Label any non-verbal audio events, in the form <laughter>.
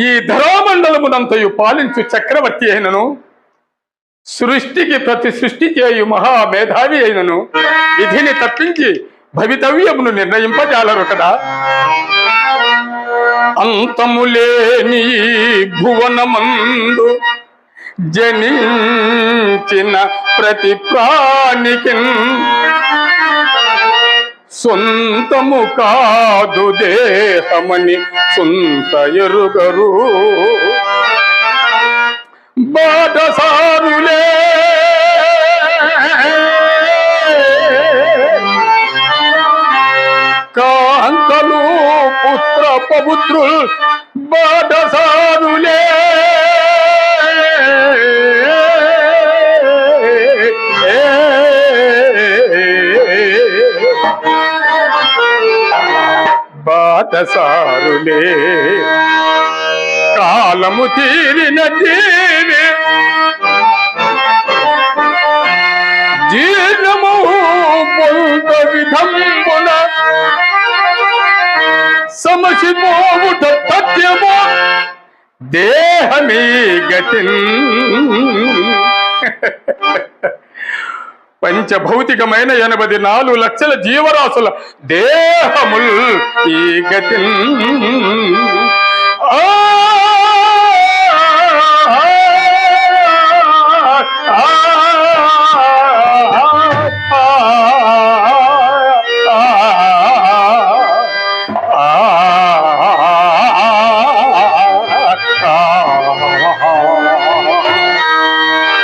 ఈ ధరామండలమునంతయు పాలించు చక్రవర్తి అయినను. సృష్టికి ప్రతి సృష్టి చేయు మహా మేధావి అయినను. విధిని తప్పించి భవితవ్యమును నిర్ణయింపజాలరు కదా. అంతములేని భువనమందు జనించిన ప్రతి ప్రాణికి సొంతము కాదు దేహమని సొంత ఎరుగరు. బాటసారులే కాంతలు పుత్ర పవిత్రులు బాటసారులే బాటసారులే కాలము తీరిన తీరి జీర్ణము పొంద విధంబున. సమసిపోవుట తథ్యము దేహమీ గతి. <laughs> పంచభౌతికమైన ఎనభై నాలుగు లక్షల జీవరాశుల దేహముల్ ఈ గతి